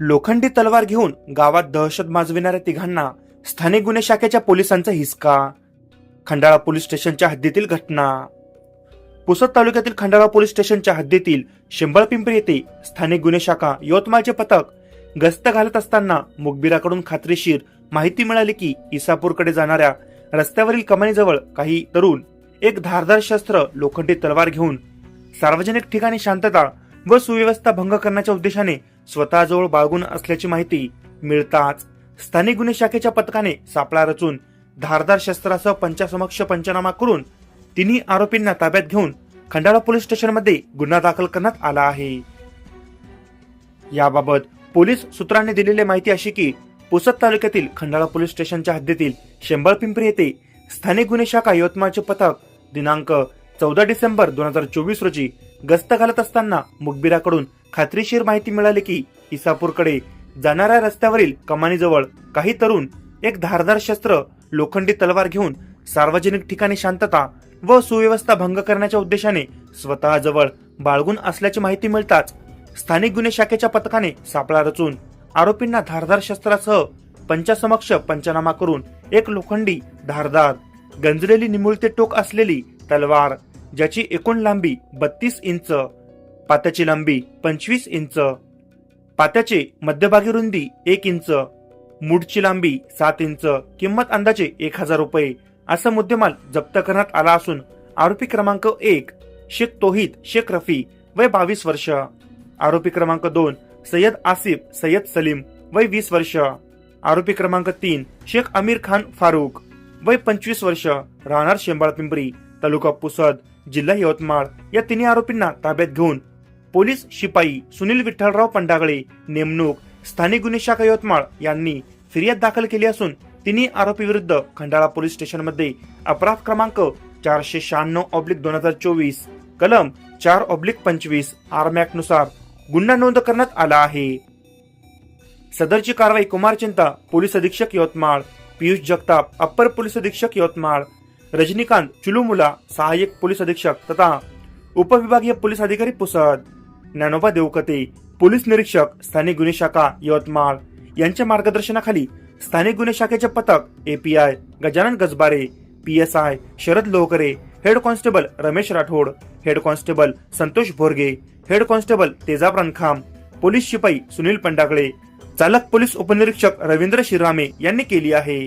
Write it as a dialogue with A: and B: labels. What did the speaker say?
A: लोखंडी तलवार घेऊन गावात दहशत माजविणाऱ्या तिघांना स्थानिक गुन्हे शाखेच्या पोलिसांचा हिसका. खंडाळा पोलीस स्टेशनच्या हद्दीतील घटना. पुसद तालुक्यातील खंडाळा पोलीस स्टेशनच्या हद्दीतील शिंबळपिंपरी येथे स्थानिक गुन्हे शाखा यवतमाळचे पथक गस्त घालत असताना मुखबिराकडून खात्रीशीर माहिती मिळाली की इसापूरकडे जाणाऱ्या रस्त्यावरील कमानीजवळ काही तरुण एक धारदार शस्त्र लोखंडी तलवार घेऊन सार्वजनिक ठिकाणी शांतता व सुव्यवस्था भंग करण्याच्या उद्देशाने स्वतःजवळ बाळगून असल्याची माहिती मिळताच स्थानिक गुन्हे शाखेच्या पथकाने सापळा रचून धारदार शस्त्रासह पंचासमक्ष पंचनामा करून तिन्ही आरोपींना ताब्यात घेऊन खंडाळा पोलीस स्टेशनमध्ये गुन्हा दाखल करण्यात आला आहे. याबाबत पोलीस सूत्रांनी दिलेली माहिती अशी की पुसद तालुक्यातील खंडाळा पोलीस स्टेशनच्या हद्दीतील शेंबळपिंपरी येथे स्थानिक गुन्हे शाखा यवतमाळचे पथक दिनांक चौदा डिसेंबर दोन हजार चोवीस रोजी गस्त घालत असताना मुखबिराकडून खात्रीशीर माहिती मिळाली की इसापूरकडे जाणाऱ्या रस्त्यावरील कमानीजवळ काही तरुण एक धारदार शस्त्र लोखंडी तलवार घेऊन सार्वजनिक ठिकाणी शांतता व सुव्यवस्था भंग करण्याच्या उद्देशाने स्वतःजवळ बाळगून असल्याची माहिती मिळताच स्थानिक गुन्हे शाखेच्या पथकाने सापळा रचून आरोपींना धारदार शस्त्रासह पंचासमक्ष पंचनामा करून एक लोखंडी धारदार गंजलेली निमुळते टोक असलेली तलवार ज्याची एकूण लांबी बत्तीस इंच पात्याची लांबी पंचवीस इंच पात्याचे मध्यभागी रुंदी एक इंच मूडची लांबी सात इंच किंमत अंदाजे एक हजार रुपये असा मुद्देमाल जप्त करण्यात आला असून आरोपी क्रमांक एक शेख तोहिद शेख रफी वय बावीस वर्ष आरोपी क्रमांक दोन सय्यद आसिफ सय्यद सलीम वय वीस वर्ष आरोपी क्रमांक तीन शेख अमीर खान फारूक वय पंचवीस वर्ष राहणार शेंबाळ पिंपरी तालुका पुसद जिल्हा यवतमाळ या तिन्ही आरोपींना ताब्यात घेऊन पोलीस शिपाई सुनील विठ्ठलराव पंडागळे नेमणूक स्थानिक गुन्हे शाखा यवतमाळ यांनी फिर्याद दाखल केली असून तिन्ही आरोपीविरुद्ध खंडाळा पोलीस स्टेशनमध्ये अपराध क्रमांक चारशे शहाण्णव ऑब्लिक दोन हजार चोवीस कलम चार ऑब्लिक पंचवीस आरमॅकनुसार गुन्हा नोंद करण्यात आला आहे. सदरची कारवाई कुमार चिंता पोलीस अधीक्षक यवतमाळ पियुष जगताप अप्पर पोलीस अधीक्षक यवतमाळ रजनीकांत चुलुमुला सहाय्यक पोलीस अधीक्षक तथा उपविभागीय पोलीस अधिकारी पुसद ज्ञानोबा देवकते पोलीस निरीक्षक स्थानिक गुन्हे शाखा यवतमाळ. यांच्या मार्गदर्शनाखाली स्थानिक गुन्हे शाखेचे पथक API Gajanan Gajbare P S I Sharad Lohkare head constable Ramesh Rathod head constable Santosh Bhorge head constable Tejab Rankham police शिपाई सुनील पंडागळे चालक पोलीस उपनिरीक्षक रवींद्र शिरामे यांनी केली आहे.